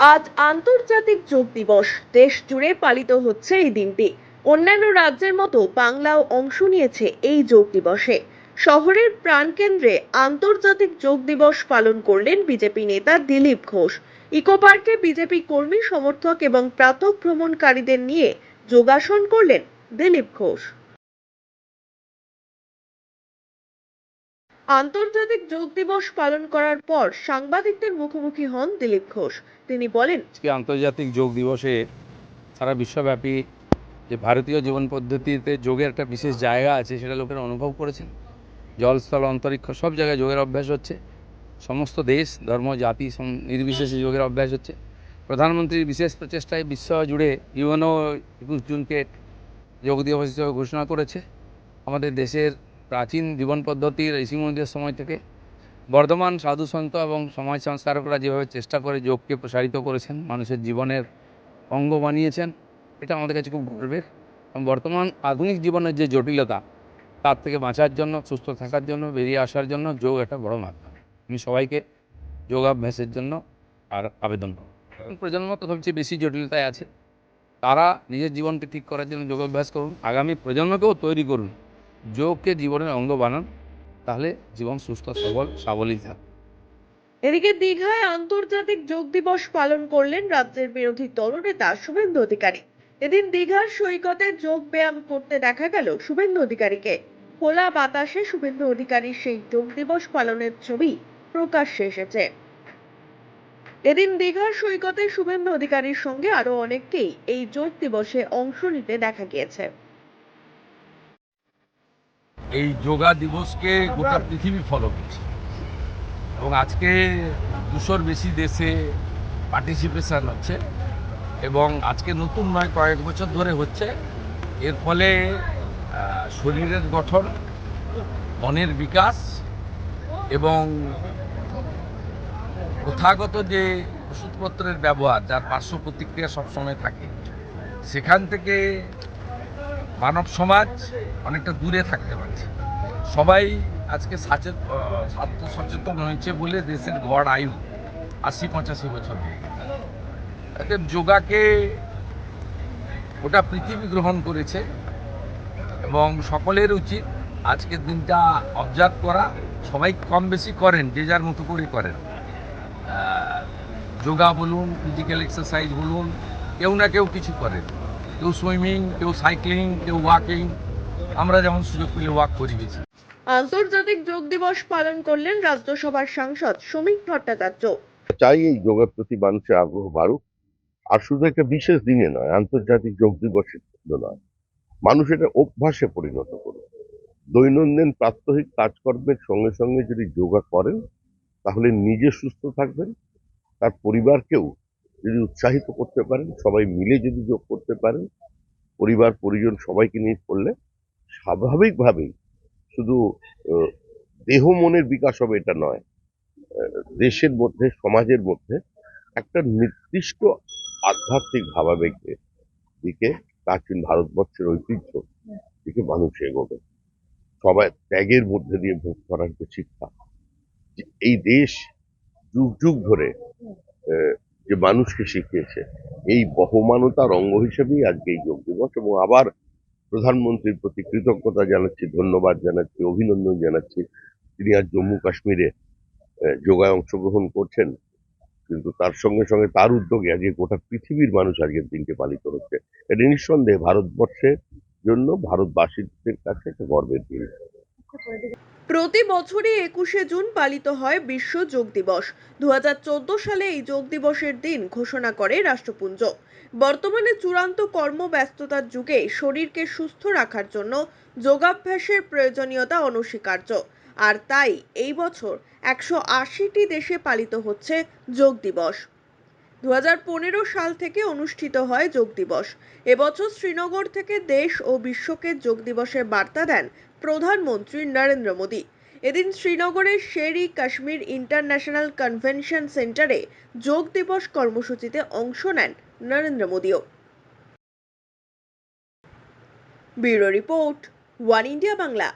আজ আন্তর্জাতিক যোগ দিবস। দেশ জুড়ে পালিত হচ্ছে এই দিনটি। অন্যান্য রাজ্যের মতো বাংলাও অংশ নিয়েছে এই যোগ দিবসে। শহরের প্রাণকেন্দ্রে আন্তর্জাতিক যোগ দিবস পালন করলেন বিজেপি নেতা দিলীপ ঘোষ। ইকো পার্কে বিজেপি কর্মী সমর্থক এবং প্রাতঃ ভ্রমণকারীদের নিয়ে যোগাসন করলেন দিলীপ ঘোষ। আন্তর্জাতিক যোগ দিবস পালন করার পর সাংবাদিকদের মুখোমুখি হন দিলীপ ঘোষ। তিনি বলেন আন্তর্জাতিক যোগ দিবসে সারা বিশ্বব্যাপী যে ভারতীয় জীবন পদ্ধতিতে যোগের একটা বিশেষ জায়গা আছে, সেটা লোকেরা অনুভব করেছেন। জলস্থল, অন্তরিক্ষ সব জায়গায় যোগের অভ্যাস হচ্ছে। সমস্ত দেশ, ধর্ম, জাতি নির্বিশেষে যোগের অভ্যাস হচ্ছে। প্রধানমন্ত্রীর বিশেষ প্রচেষ্টায় বিশ্ব জুড়ে ইউএনও একুশ জুনকে যোগ দিবস হিসেবে ঘোষণা করেছে। আমাদের দেশের প্রাচীন জীবন পদ্ধতির ঋষিমুনিদের সময় থেকে বর্ধমান সাধু সন্ত এবং সমাজ সংস্কারকরা যেভাবে চেষ্টা করে যোগকে প্রসারিত করেছেন, মানুষের জীবনের অঙ্গ বানিয়েছেন, এটা আমাদের কাছে খুব গর্বের। এবং বর্তমান আধুনিক জীবনের যে জটিলতা, তার থেকে বাঁচার জন্য, সুস্থ থাকার জন্য, বেরিয়ে আসার জন্য যোগ একটা বড় মাধ্যম। আমি সবাইকে যোগাভ্যাসের জন্য আর আবেদন প্রজন্ম তো সবচেয়ে বেশি জটিলতায় আছে, তারা নিজের জীবনকে ঠিক করার জন্য যোগাভ্যাস করুন। আগামী প্রজন্মকেও তৈরি করুন। যোগকে জীবনের অঙ্গ বানান, তাহলে জীবন সুস্থ, সবল সাবলই থাকবে এদিকে দীঘায় আন্তর্জাতিক যোগ দিবস পালন করলেন রাজ্যের বিরোধী দলনেতা শুভেন্দু অধিকারী। এদিন দীঘার সৈকতে যোগ ব্যায়াম করতে দেখা গেল শুভেন্দু অধিকারীকে। খোলা বাতাসে শুভেন্দু অধিকারীর সেই যোগ দিবস পালনের ছবি প্রকাশ্যে এসেছে। এদিন দীঘার সৈকতে শুভেন্দু অধিকারীর সঙ্গে আরও অনেককেই এই যোগ দিবসে অংশ নিতে দেখা গিয়েছে। এই যোগা দিবসকে গোটা পৃথিবী ফলো করছে। এবং আজকে দুশোর বেশি দেশে পার্টিসিপেশন হচ্ছে এবং আজকে নতুন নয়, কয়েক বছর ধরে হচ্ছে। এর ফলে শরীরের গঠন, মনের বিকাশ এবং প্রথাগত যে ওষুধপত্রের ব্যবহার, যার পার্শ্ব প্রতিক্রিয়া সবসময় থাকে, সেখান থেকে মানব সমাজ অনেকটা দূরে থাকতে পারছে। সবাই আজকে সচেত স্বার্থ সচেতন হয়েছে বলে দেশের গড় আয়ু আশি পঁচাশি বছর গেছে। যোগাকে গোটা পৃথিবী গ্রহণ করেছে এবং সকলের উচিত আজকের দিনটা অবজার্ভ করা। সবাই কম বেশি করেন, যে যার মতো করে করেন। যোগা বলুন ফিজিক্যাল এক্সারসাইজ বলুন, কেউ না কেউ কিছু করেন। কেউ সুইমিং কেউ সাইক্লিং কেউ ওয়াকিং। আমরা যেমন সুযোগ পেলে ওয়াক করি বেশি। আন্তর্জাতিক যোগ দিবস পালন করলেন রাজ্যসভার সাংসদ সমীক ভট্টাচার্য। চাই এই যোগের প্রতি মানুষের আগ্রহ বাড়ুক। আর শুধু একটা বিশেষ দিনে নয় আন্তর্জাতিক যোগ দিবসের জন্য নয়। মানুষ এটা অভ্যাসে পরিণত করুক। দৈনন্দিন প্রাত্যহিক কাজকর্মের সঙ্গে সঙ্গে যদি যোগা করেন তাহলে নিজে সুস্থ থাকবেন তার পরিবারকেও যদি উৎসাহিত করতে পারেন, সবাই মিলে যদি যোগ করতে পারেন, পরিবার, পরিজন সবাইকে নিয়ে করলে স্বাভাবিকভাবেই শুধু দেহ মনের বিকাশ হবে এটা নয় দেশের মধ্যে, সমাজের মধ্যে একটা নির্দিষ্ট আধ্যাত্মিক ভাবাবেগের দিকে প্রাচীন ভারতবর্ষের ঐতিহ্য দিকে মানুষ এগোবে। সবাই ত্যাগের মধ্যে দিয়ে ভোগ করার যে শিক্ষা এই দেশ যুগ যুগ ধরে যে মানুষকে শিখিয়েছে। এই বহমানতার অঙ্গ হিসেবেই আজকে এই যোগ দিবস এবং আবার প্রধানমন্ত্রীর প্রতি কৃতজ্ঞতা জানাচ্ছি, ধন্যবাদ জানাচ্ছি, অভিনন্দন জানাচ্ছি। তিনি আজ জম্মু কাশ্মীরে যোগায় অংশগ্রহণ করছেন। কিন্তু তার সঙ্গে সঙ্গে তার উদ্যোগে আজকে গোটা পৃথিবীর মানুষ আজকের দিনকে পালিত হচ্ছে। এটা নিঃসন্দেহে ভারতবর্ষের জন্য, ভারতবাসীদের কাছে একটা গর্বের দিন প্রতি বছরই একুশে জুন পালিত হয় বিশ্ব যোগ দিবস। দু সালে এই যোগ দিবসের দিন ঘোষণা করে রাষ্ট্রপুঞ্জ। বর্তমানে চূড়ান্ত কর্মব্যস্ততার যুগে শরীরকে সুস্থ রাখার জন্য যোগাভ্যাসের প্রয়োজনীয়তা অনস্বীকার্য। আর তাই এই বছর একশো আশিটি দেশে পালিত হচ্ছে যোগ দিবস। দু হাজার পনেরো সাল থেকে অনুষ্ঠিত হয় যোগ দিবস। এবছর শ্রীনগর থেকে দেশ ও বিশ্বকে যোগ দিবসের বার্তা দেন প্রধানমন্ত্রী নরেন্দ্র মোদী। এদিন শ্রীনগরের শেরি কাশ্মীর ইন্টারন্যাশনাল কনভেনশন সেন্টারে যোগ দিবস কর্মসূচিতে অংশ নেন Narendra মোদীও। Bureau report, one India Bangla.